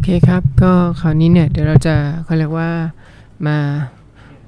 อเคครับ ก็คราวนี้เนี่ยเดี๋ยวเราจะเขาเรียกว่ามา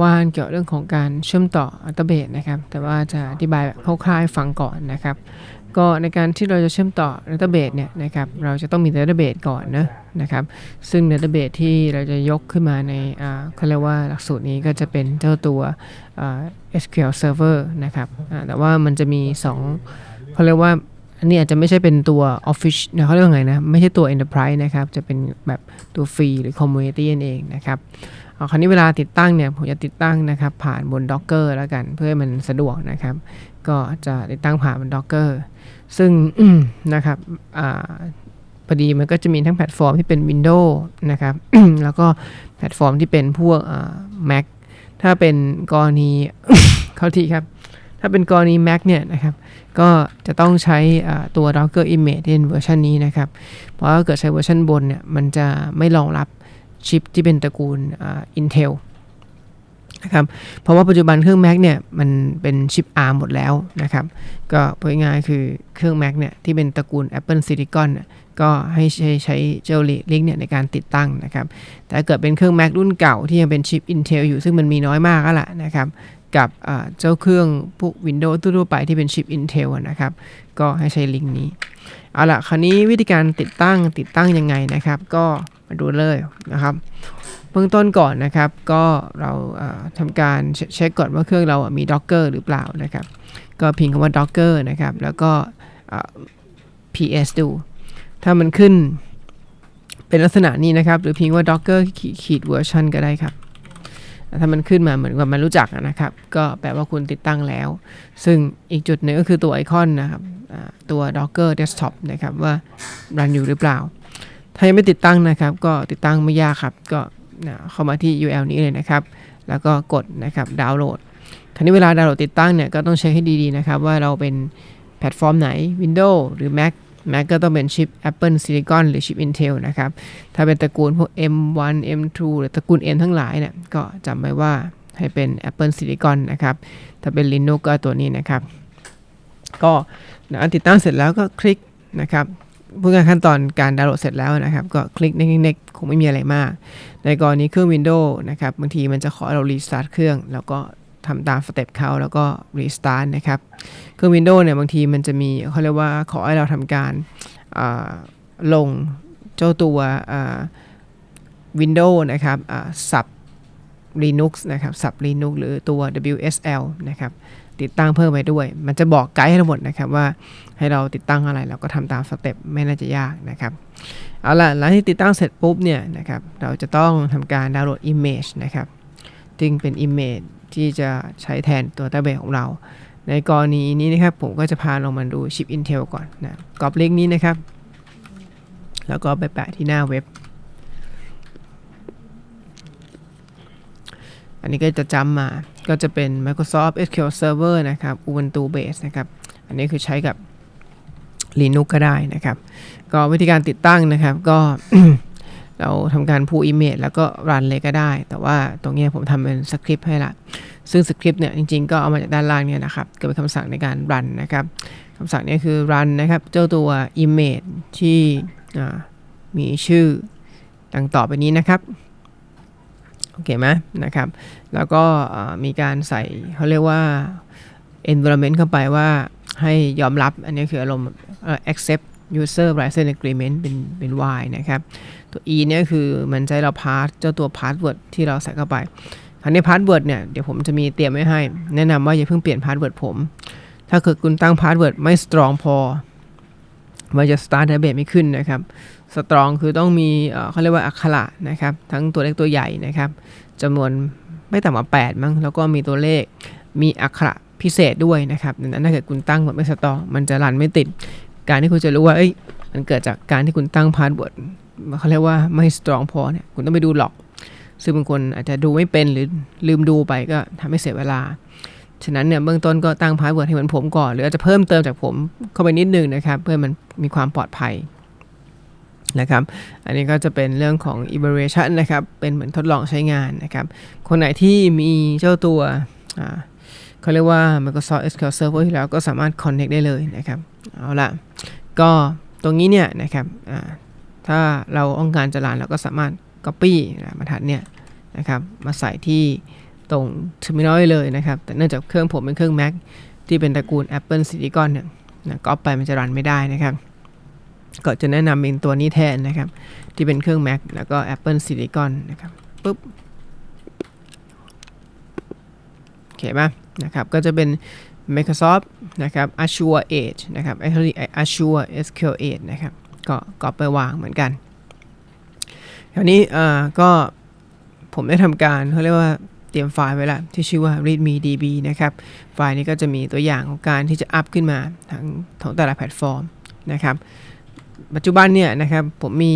ว่านเกี่ยวเรื่องของการเชื่อมต่ออัลตเบสนะครับ แต่ว่าจะอธิบายแบบคร่าวๆให้ฟังก่อนนะครับ ก็ในการที่เราจะเชื่อมต่อดัตเตอร์เบสเนี่ยนะครับ เราจะต้องมีดัตเตอร์เบสก่อนนะนะครับ ซึ่งดัตเตอร์เบสที่เราจะยกขึ้นมาในอ่าเขาเรียกว่าหลักสูตรนี้ก็จะเป็นเจ้าตัวอ่า SQL Server นะครับอ่าแต่ว่ามันจะมี2เขาเรียกว่า อันนี้อาจจะไม่ใช่เป็นตัว Office นะเขาเรียกว่าไงนะ ไม่ใช่ตัว Enterprise นะครับ จะเป็นแบบตัวฟรีหรือ Community นั่นเองนะครับเอาคราวนี้เวลาติดตั้งเนี่ย ผมจะติดตั้งนะครับ ผ่านบน Docker แล้วกัน เพื่อให้มันสะดวกนะครับ ก็จะติดตั้งผ่านบน Docker ซึ่งนะครับอ่าพอดีมันก็จะมีทั้งแพลตฟอร์มที่เป็น Windows นะครับ แล้วก็แพลตฟอร์มที่เป็นพวก Mac ถ้าเป็นกรณีเข้าทีครับ ถ้าเป็นกรณี Mac เนี่ยนะครับก็จะต้องใช้ตัว Docker Image ที่เป็นเวอร์ชันนี้นะครับ เพราะถ้าเกิดใช้เวอร์ชันบนเนี่ยมันจะไม่รองรับชิปที่เป็นตระกูล Intel นะครับเพราะว่าปัจจุบันเครื่อง Mac เนี่ยมันเป็นชิป ARM หมดแล้วนะครับ ก็พูดง่ายๆคือเครื่อง Mac เนี่ยที่เป็นตระกูล Apple Silicon เนี่ยก็ให้ใช้ใช้เจ้าลิกเนี่ยในการติดตั้งนะครับ แต่เกิดเป็นเครื่อง Mac รุ่นเก่าที่ยังเป็นชิป Intel อยู่ซึ่งมันมีน้อยมากก็แหละนะครับ กับเจ้าเครื่องพวก Windows ทั่วไปที่เป็นชิป Intel นะครับ ก็ให้ใช้ลิงก์นี้ เอาละคราวนี้วิธีการติดตั้งติดตั้งยังไงนะครับ ก็มาดูเลยนะครับเบื้องต้นก่อนนะครับ ก็เราอ่าทำการเช็คก่อนว่าเครื่องเราอะมี Docker หรือเปล่านะครับ ก็พิมพ์คำว่า Docker นะครับ แล้วก็ ps ดู ถ้ามันขึ้นเป็นลักษณะนี้นะครับ หรือพิมพ์ว่า Docker ขีดเวอร์ชันก็ได้ครับ ถ้ามันขึ้นมาเหมือนกับมันรู้จักนะครับ ก็แปลว่าคุณติดตั้งแล้ว ซึ่งอีกจุดหนึ่งก็คือตัวไอคอนนะครับตัว Docker Desktop นะครับว่ารันอยู่หรือเปล่า ถ้ายังไม่ติดตั้งนะครับ ก็ติดตั้งไม่ยากครับ ก็เข้ามาที่ URL นี้เลยนะครับ แล้วก็กดนะครับดาวน์โหลดคราวนี้เวลาดาวน์โหลดติดตั้งเนี่ยก็ต้องเช็คให้ดีๆนะครับ ว่าเราเป็นแพลตฟอร์มไหน Windows หรือ Mac Mac ก็ต้องเป็นชิป Apple Silicon หรือชิป Intel นะครับ ถ้าเป็นตระกูลพวก M1 M2 หรือตระกูล M ทั้งหลายเนี่ยก็จำไว้ว่าให้เป็น Apple Silicon นะครับ ถ้าเป็น Linux ก็ตัวนี้นะครับ ก็นะติดตั้งเสร็จแล้วก็คลิกนะครับพูดง่ายๆขั้นตอนการดาวน์โหลดเสร็จแล้วนะครับ ก็คลิก next ๆคงไม่มีอะไรมาก ในกรณีเครื่อง Windows นะครับบางทีมันจะขอเรารีสตาร์ทเครื่อง แล้วก็ ทำตามสเต็ปเขาแล้วก็รีสตาร์ทนะครับเครื่อง Windows เนี่ยบางทีมันจะมีเขาเรียกว่าขอให้เราทำการลงเจ้าตัว Windows นะครับอ่า sub Linux นะครับ sub Linux หรือตัว WSL นะครับติดตั้งเพิ่มไปด้วย มันจะบอกไกด์ให้ทั้งหมดนะครับว่าให้เราติดตั้งอะไรเราก็ทำตามสเต็ปไม่น่าจะยากนะครับเอาล่ะหลังที่ติดตั้งเสร็จปุ๊บเนี่ยนะครับเราจะต้องทำการดาวน์โหลด Image นะครับ จึงเป็น Image ที่จะใช้แทนตัวตเตอร์เบของเรา ในกรณีนี้นะครับ ผมก็จะพาลงมาดูชิป Intel ก่อนนะกรอบเลิงก์นี้นะครับ แล้วก็ไปแปะที่หน้าเว็บ อันนี้ก็จะจำมาก็จะเป็น Microsoft SQL Server นะครับ Ubuntu Base นะครับ อันนี้คือใช้กับ Linux ก็ได้นะครับ ก็วิธีการติดตั้งนะครับก็ เราทำการ pull image แล้วก็รันเลยก็ได้ แต่ว่าตรงนี้ผมทำเป็นสคริปต์ให้ละ ซึ่งสคริปต์เนี่ยจริงๆ ก็เอามาจากด้านล่างเนี่ยนะครับก็เป็นคำสั่งในการรันนะครับคำสั่งนี้คือ run นะครับเจ้าตัว image ที่มีชื่อดังต่อไปนี้นะครับโอเคไหมนะครับ แล้วก็มีการใส่เขาเรียกว่า environment เข้าไปว่าให้ยอมรับ อันนี้คืออารมณ์ accept user license agreement เป็นเป็น y นะครับ ตัว e เนี่ยคือมันให้เราพาสเจ้าตัว password ที่เราใส่เข้าไปคราวนี้ password เนี่ยเดี๋ยวผมจะมีเตรียมไว้ให้ แนะนำว่าอย่าเพิ่งเปลี่ยน password ผม ถ้าเกิดคุณตั้ง password ไม่ strong พอมันจะ start database ไม่ขึ้นนะครับ strong คือต้องมีเอ่อเขาเรียกว่าอักขระนะครับ ทั้งตัวเล็กตัวใหญ่นะครับจำนวนไม่ต่ำกว่า 8 มั้งแล้วก็มีตัวเลขมีอักขระพิเศษด้วยนะครับดังนั้นถ้าเกิดคุณตั้งแบบไม่สตรองมันจะรันไม่ติด การที่คุณจะรู้ว่าเอ้ยมันเกิดจากการที่คุณตั้งพาสเวิร์ด เขาเรียกว่าไม่สตรองพอเนี่ยคุณต้องไปดูหลอกซึ่งบางคนอาจจะดูไม่เป็นหรือลืมดูไปก็ทำให้เสียเวลา ฉะนั้นเนี่ยเบื้องต้นก็ตั้งพาสเวิร์ดให้เหมือนผมก่อน หรืออาจจะเพิ่มเติมจากผมเข้าไปนิดนึงนะครับ เพื่อมันมีความปลอดภัยนะครับ อันนี้ก็จะเป็นเรื่องของ evaluation นะครับ เป็นเหมือนทดลองใช้งานนะครับ คนไหนที่มีเจ้าตัวเขาเรียกว่า Microsoft SQL Server ที่แล้วก็สามารถ connect ได้เลยนะครับ เอาละก็ตรงนี้เนี่ยนะครับ ถ้าเราต้องการจะรันเราก็สามารถ Copy นะบรรทัดเนี่ยนะครับมาใส่ที่ตรง Terminal ได้เลยนะครับ แต่เนื่องจากเครื่องผมเป็นเครื่อง Mac ที่เป็นตระกูล Apple Silicon เนี่ยนะก็ไปมันจะรันไม่ได้นะครับ ก็จะแนะนำเป็นตัวนี้แทนนะครับ ที่เป็นเครื่อง Mac แล้วก็ Apple Silicon นะครับปุ๊บโอเคป่ะนะครับ ก็จะเป็น Microsoft นะครับ Azure Edge นะครับ Azure SQL Edge นะครับ ก็ก็ไปวางเหมือนกันคราวนี้อ่าก็ผมได้ทำการเขาเรียกว่าเตรียมไฟล์ไว้แล้วที่ชื่อว่า readme.db นะครับ ไฟล์นี้ก็จะมีตัวอย่างของการที่จะอัพขึ้นมาทั้งของแต่ละแพลตฟอร์มนะครับ ปัจจุบันเนี่ยนะครับผมมี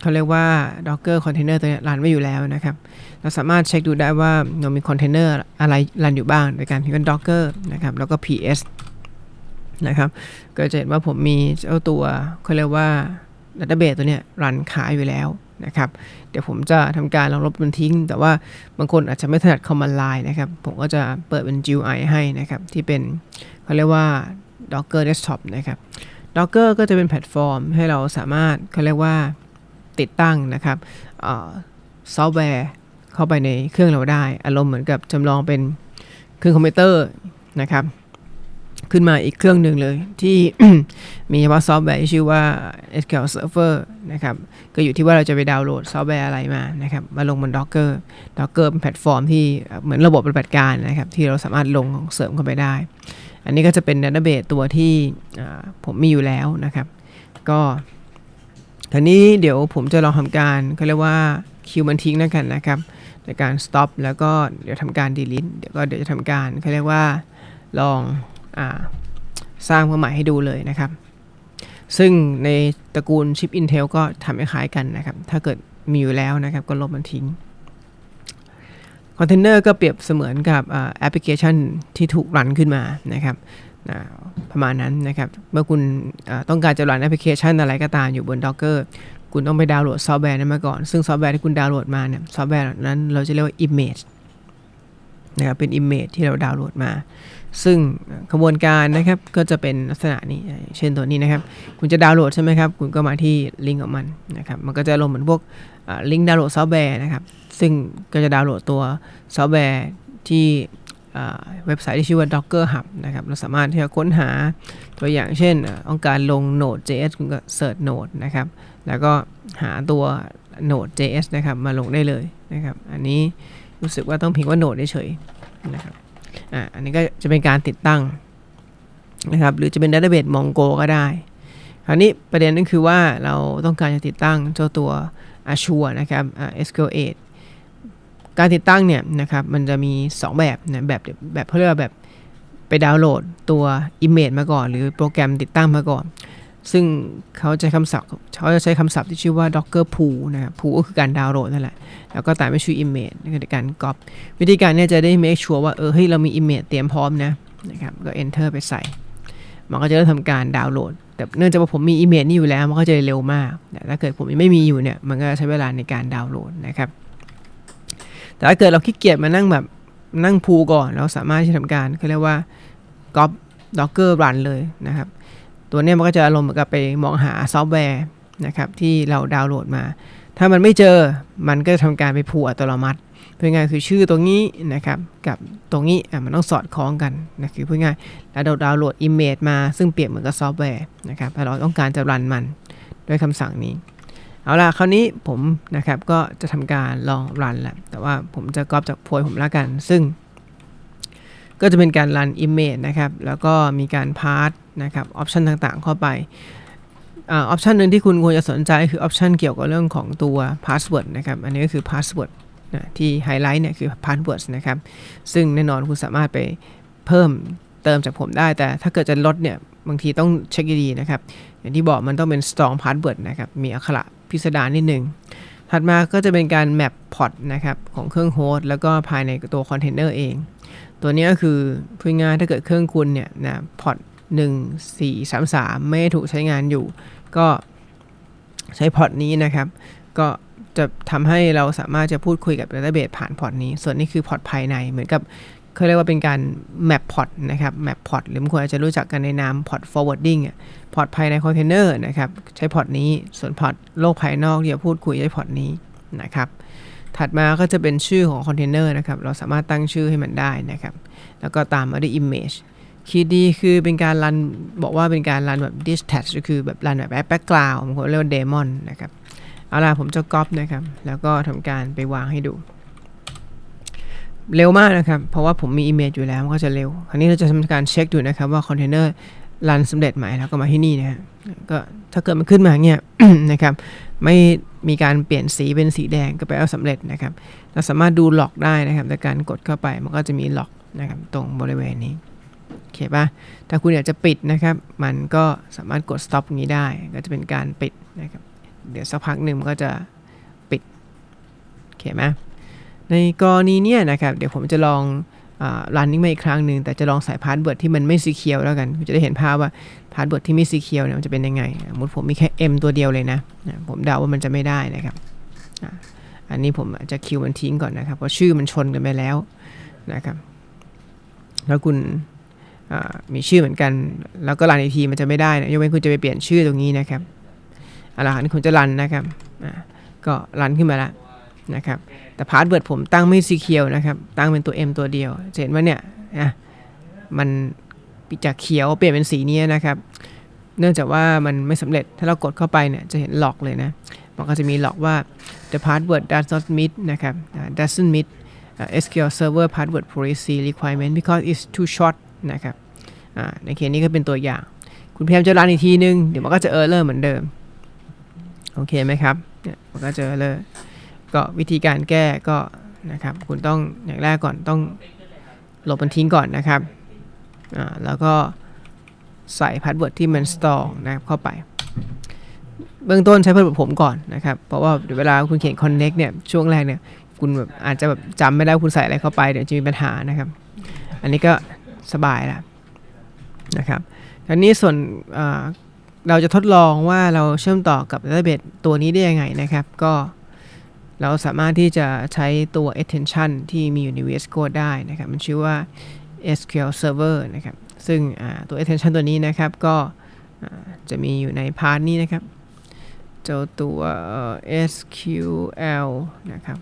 เขาเรียกว่า Docker Container ตัวนี้รันไว้อยู่แล้วนะครับ เราสามารถเช็คดูได้ว่าเรามีคอนเทนเนอร์อะไรรันอยู่บ้างโดยการพิมพ์ docker นะครับแล้วก็ ps นะครับ ก็จะเห็นว่าผมมีเจ้าตัวเขาเรียกว่า database ตัวเนี้ยรันขายอยู่แล้วนะครับ เดี๋ยวผมจะทำการลองลบมันทิ้ง แต่ว่าบางคนอาจจะไม่ถนัด command line นะครับ ผมก็จะเปิดเป็น GUI ให้นะครับ ที่เป็นเขาเรียกว่า docker desktop นะครับ docker ก็จะเป็นแพลตฟอร์มให้เราสามารถเขาเรียกว่าติดตั้งนะครับซอฟต์แวร์เข้าไปในเครื่องเราได้ อารมณ์เหมือนกับจำลองเป็นเครื่องคอมพิวเตอร์นะครับ ขึ้นมาอีกเครื่องหนึ่งเลย ที่มีเฉพาะซอฟต์แวร์ที่ชื่อว่า SQL Server นะครับ ก็อยู่ที่ว่าเราจะไปดาวน์โหลดซอฟต์แวร์อะไรมานะครับ มาลงบน Docker Docker เป็นแพลตฟอร์มที่เหมือนระบบปฏิบัติการนะครับ ที่เราสามารถลงเสริมเข้าไปได้ อันนี้ก็จะเป็น Database ตัวที่ผมมีอยู่แล้วนะครับ ก็ทีนี้เดี๋ยวผมจะลองทำการเขาเรียกว่าคิวมันทิ้งแล้วกันนะครับในการ stop แล้วก็เดี๋ยวทำการ delete เดี๋ยวก็เดี๋ยวจะทำการเขาเรียกว่าลอง สร้างมาใหม่ให้ดูเลยนะครับ ซึ่งในตระกูลชิป Intel ก็ทำคล้ายกันนะครับ ถ้าเกิดมีอยู่แล้วนะครับก็ลบมันทิ้งคอนเทนเนอร์ก็เปรียบเสมือนกับแอปพลิเคชันที่ถูกรันขึ้นมานะครับประมาณนั้นนะครับ เมื่อคุณต้องการจะรันแอปพลิเคชันอะไรก็ตามอยู่บน Docker คุณต้องไปดาวน์โหลดซอฟต์แวร์นั้นมาก่อน ซึ่งซอฟต์แวร์ที่คุณดาวน์โหลดมาเนี่ย ซอฟต์แวร์นั้นเราจะเรียกว่า image นะครับ เป็น image ที่เราดาวน์โหลดมา ซึ่งกระบวนการนะครับก็จะเป็นลักษณะนี้เช่นตัวนี้นะครับ คุณจะดาวน์โหลดใช่ไหมครับ คุณก็มาที่ลิงก์ของมันนะครับ มันก็จะลงเหมือนพวกลิงก์ดาวน์โหลดซอฟต์แวร์นะครับ ซึ่งก็จะดาวน์โหลดตัวซอฟต์แวร์ที่เว็บไซต์ที่ชื่อว่า Docker Hub นะครับ เราสามารถที่จะค้นหาตัวอย่างเช่นต้องการลง Node.js คุณก็ search Node นะครับ แล้วก็หาตัว Node.js นะครับมาลงได้เลยนะครับ อันนี้รู้สึกว่าต้องพิมพ์ว่า Node เฉยนะครับ อ่าอันนี้ก็จะเป็นการติดตั้งนะครับหรือจะเป็น Database Mongo ก็ได้ คราวนี้ประเด็นนั่นคือว่าเราต้องการจะติดตั้งเจ้าตัว Azure นะครับ SQL การติดตั้งเนี่ยนะครับมันจะมี 2 แบบนะแบบแบบเขาเรียกว่าแบบไปดาวน์โหลดตัว Image มาก่อน หรือโปรแกรมติดตั้งมาก่อน ซึ่งเขาจะคำศัพท์เขาจะใช้คำศัพท์ที่ชื่อว่า docker pool นะครับ pool ก็คือการดาวน์โหลดนั่นแหละ แล้วก็ตามด้วยชื่อ image ในการ copy วิธีการเนี่ยจะได้ make sure ว่าเออเฮ้ยเรามี image เตรียมพร้อมนะนะครับก็ enter ไปใส่ มันก็จะเริ่มทำการดาวน์โหลด แต่เนื่องจากว่าผมมี image นี่อยู่แล้ว มันก็จะเร็วมากแต่ถ้าเกิดผมยังไม่มีอยู่เนี่ยมันก็ใช้เวลาในการดาวน์โหลดนะครับแต่ถ้าเกิดเราขี้เกียจมานั่งแบบนั่งพูก่อน เราสามารถที่ทำการเขาเรียกว่าก๊อป docker run เลยนะครับ ตัวนี้มันก็จะอารมณ์เหมือนกับไปมองหาซอฟต์แวร์นะครับที่เราดาวน์โหลดมา ถ้ามันไม่เจอมันก็จะทำการไปพูอัตโนมัติเพื่อง่ายคือชื่อตรงนี้นะครับกับตรงนี้อะมันต้องสอดคล้องกันนะคือเพื่อง่ายแล้วเราดาวน์โหลด image มาซึ่งเปรียบเหมือนกับซอฟต์แวร์นะครับเราต้องการจะรันมันด้วยคำสั่งนี้ เอาล่ะคราวนี้ผมนะครับก็จะทำการลองรันแหละแต่ว่าผมจะก๊อปจากโพยผมละกัน ซึ่ง ก็จะเป็นการรัน image นะครับแล้วก็มีการพาร์ท นะครับออปชันต่างๆ เข้าไปออปชันหนึ่งที่คุณควรจะสนใจคือออปชันเกี่ยวกับเรื่องของตัว password นะครับ อันนี้ก็คือ password นะที่ไฮไลท์เนี่ยคือ password นะครับ ซึ่งแน่นอนคุณสามารถไปเพิ่มเติมจากผมได้ แต่ถ้าเกิดจะลดเนี่ยบางทีต้องเช็คดีๆนะครับ อย่างที่บอกมันต้องเป็น strong password นะครับ มีอักขระพิสดารนิดหนึ่ง ถัดมาก็จะเป็นการแมปพอร์ตนะครับ ของเครื่องโฮสต์แล้วก็ภายในตัวคอนเทนเนอร์เอง ตัวนี้ก็คือพูดง่ายถ้าเกิดเครื่องคุณเนี่ยนะพอร์ต 1 4 3 3 ไม่ถูกใช้งานอยู่ ก็ใช้พอร์ตนี้นะครับ ก็จะทำให้เราสามารถจะพูดคุยกับ Database ผ่านพอร์ตนี้ ส่วนนี้คือพอร์ตภายในเหมือนกับเขาเรียกว่าเป็นการ map port นะครับ map port หรือบางคนอาจจะรู้จักกันในนาม port forwarding พอร์ตภายในคอนเทนเนอร์นะครับ ใช้พอร์ตนี้ส่วนพอร์ตโลกภายนอกที่จะพูดคุยใช้พอร์ตนี้นะครับ ถัดมาก็จะเป็นชื่อของคอนเทนเนอร์นะครับ เราสามารถตั้งชื่อให้มันได้นะครับ แล้วก็ตามมาด้วย image คีย์ดีคือเป็นการรันบอกว่าเป็นการรันแบบ detach ก็คือแบบรันแบบ background บาเรียกว่า daemon นะครับ เอาล่ะผมจะก๊อปนะครับ แล้วก็ทำการไปวางให้ดู เร็วมากนะครับ เพราะว่าผมมี image อยู่แล้วมันก็จะเร็ว คราวนี้เราจะทำการเช็คดูนะครับว่าคอนเทนเนอร์รันสำเร็จไหมแล้วก็มาที่นี่นะฮะก็ถ้าเกิดมันขึ้นมาเงี้ยนะครับไม่มีการเปลี่ยนสีเป็นสีแดงก็แปลว่าสำเร็จนะครับ เราสามารถดูล็อกได้นะครับในการกดเข้าไปมันก็จะมีล็อกนะครับตรงบริเวณนี้ อเคปะถ้าคุณอยากจะปิดนะครับ มันก็สามารถกด stop อย่างนี้ได้ ก็จะเป็นการปิดนะครับ เดี๋ยวสักพักหนึ่งมันก็จะปิดโอเคไหมในกรณีเนี้ยนะครับ เดี๋ยวผมจะลองรันนิ่งมาอีกครั้งหนึ่งแต่จะลองใส่พาสเวิร์ดที่มันไม่สีเขียวแล้วกันคุณจะได้เห็นภาพว่าพาสเวิร์ดที่ไม่สีเขียวเนี่ยมันจะเป็นยังไงสมมติผมมีแค่ M ตัวเดียวเลยนะผมเดาว่ามันจะไม่ได้นะครับอันนี้ผมอาจจะคิวมันทิ้งก่อนนะครับเพราะชื่อมันชนกันไปแล้วนะครับแล้วคุณ มีชื่อเหมือนกัน แล้วก็รันอีกทีมันจะไม่ได้นะยกเว้นคุณจะไปเปลี่ยนชื่อตรงนี้นะครับเอาละคุณจะรันนะครับก็รันขึ้นมาแล้วนะครับแต่พาสเวิร์ดผมตั้งไม่สีเขียวนะครับ ตั้งเป็นตัว M ตัวเดียวเห็นว่าเนี่ยนะมันจากเขียวเปลี่ยนเป็นสีนี้นะครับ เนื่องจากว่ามันไม่สำเร็จถ้าเรากดเข้าไปเนี่ยจะเห็นหลอกเลยนะมันก็จะมีหลอกว่า the password does not meet นะครับ doesn't meet SQL Server password policy requirement because it's too short นะครับในเคสนี้ก็เป็นตัวอย่าง คุณพยายามจะรันอีกทีนึง เดี๋ยวมันก็จะเออร์เลอร์เหมือนเดิม โอเคไหมครับเนี่ยมันก็จะเออร์เลอร์ก็วิธีการแก้ก็นะครับคุณต้องอย่างแรกก่อนต้องลบมันทิ้งก่อนนะครับอ่าแล้วก็ใส่พาสเวิร์ดที่มันสตอร์นะครับเข้าไป เบื้องต้นใช้พาสเวิร์ดผมก่อนนะครับ เพราะว่าเดี๋ยวเวลาคุณเขียน connect เนี่ยช่วงแรกเนี่ยคุณแบบอาจจะแบบจำไม่ได้คุณใส่อะไรเข้าไปเดี๋ยวจะมีปัญหานะครับ อันนี้ก็ สบายแล้วนะครับทีนี้ส่วนเราจะทดลองว่าเราเชื่อมต่อกับ database ตัวนี้ได้ยังไงนะครับ ก็เราสามารถที่จะใช้ตัว attention ที่มีอยู่ใน VS Code ได้นะครับ มันชื่อว่า SQL Server นะครับ ซึ่งตัว attention ตัวนี้นะครับ ก็จะมีอยู่ในพาร์ทนี้นะครับเจ้าตัว SQL นะครับ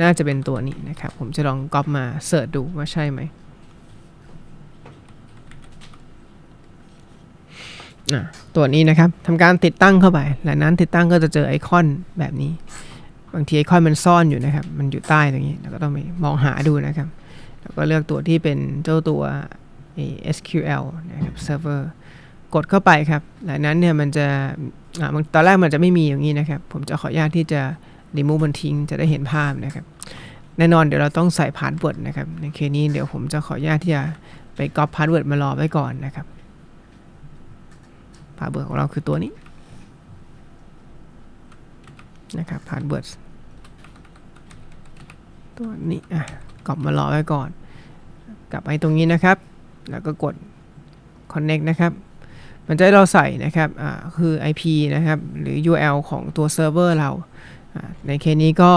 น่าจะเป็นตัวนี้นะครับ ผมจะลองก๊อปมาเสิร์ชดูว่าใช่ไหม ตัวนี้นะครับทำการติดตั้งเข้าไป หลังนั้นติดตั้งก็จะเจอไอคอนแบบนี้ บางทีไอคอนมันซ่อนอยู่นะครับ มันอยู่ใต้ตรงนี้เราก็ต้องไปมองหาดูนะครับ แล้วก็เลือกตัวที่เป็นเจ้าตัว SQL นะครับ Server กดเข้าไปครับหลังนั้นเนี่ยมันจะตอนแรกมันจะไม่มีอย่างนี้นะครับ ผมจะขออนุญาตที่จะ remove มันทิ้งจะได้เห็นภาพนะครับ แน่นอนเดี๋ยวเราต้องใส่พาสเวิร์ดนะครับ ในเคสนี้เดี๋ยวผมจะขออนุญาตที่จะไปก๊อปพาสเวิร์ดมารอไว้ก่อนนะครับ พาสเวิร์ดของเราคือตัวนี้นะครับพาสเวิร์ดตัวนี้อะกลับมารอไว้ก่อน กลับไปตรงนี้นะครับ แล้วก็กด connect นะครับ มันจะให้เราใส่นะครับอ่าคือ IP นะครับ หรือ URL ของตัวเซิร์ฟเวอร์เราในเคสนี้ก็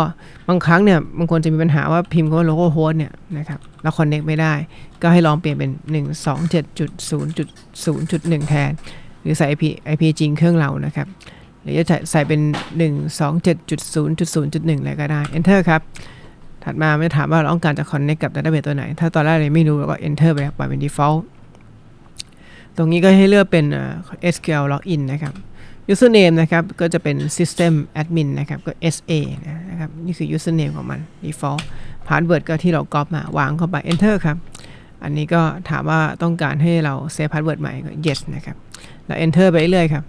บางครั้งเนี่ยบางคนจะมีปัญหาว่าพิมพ์คำว่า localhost เนี่ยนะครับแล้ว connect ไม่ได้ ก็ให้ลองเปลี่ยนเป็น 127.0.0.1 แทน หรือใส่ IP IP จริงเครื่องเรานะครับ หรือจะใส่เป็น 127.0.0.1อะไรก็ได้ enter ครับ ถัดมาไม่ถามว่าเราต้องการจะ connect กับ database ตัวไหน ถ้าตอนแรกเราไม่รู้เราก็ enter ไปปล่อยเป็น default ตรงนี้ก็ให้เลือกเป็น SQL login นะครับ username นะครับ ก็จะเป็น system admin นะครับ ก็ SA นะครับ นี่คือ username ของมัน default password ก็ที่เราก๊อปมาวางเข้าไป enter ครับ อันนี้ก็ถามว่าต้องการให้เรา save password ใหม่ก็ yes นะครับ แล้ว enter ไปเรื่อยครับ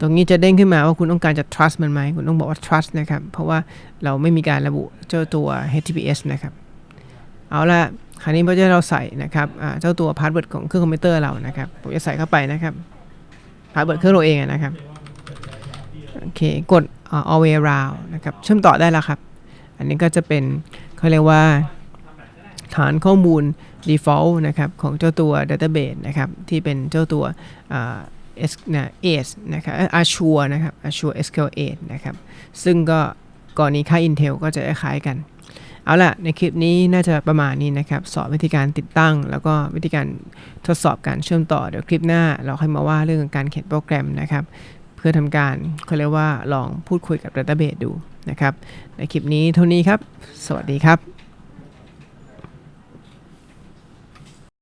ตรงนี้จะเด้งขึ้นมาว่าคุณต้องการจะ trust มันไหม คุณต้องบอกว่า trust นะครับ เพราะว่าเราไม่มีการระบุเจ้าตัว HTTPS นะครับ เอาละคราวนี้เราจะเราใส่นะครับเจ้าตัว password ของเครื่องคอมพิวเตอร์เรานะครับ ผมจะใส่เข้าไปนะครับพาสเวิร์ดเครื่องเราเองนะครับ โอเค กด all way around นะครับ เชื่อมต่อได้แล้วครับ อันนี้ก็จะเป็นเขาเรียกว่าฐานข้อมูล default นะครับของเจ้าตัว database นะครับที่เป็นเจ้าตัว S นะ ACE นะครับ Azure นะครับ Azure SQL 8นะครับ ซึ่งก็ก่อนนี้ค่า Intel ก็จะคล้ายกัน เอาล่ะ ในคลิปนี้น่าจะประมาณนี้นะครับ สอนวิธีการติดตั้ง แล้วก็วิธีการทดสอบการเชื่อมต่อ เดี๋ยวคลิปหน้าเราค่อยมาว่าเรื่องการเขียนโปรแกรมนะครับ เพื่อทำการเขาเรียกว่าลองพูดคุยกับ Database ดูนะครับ ในคลิปนี้เท่านี้ครับ สวัสดีครับ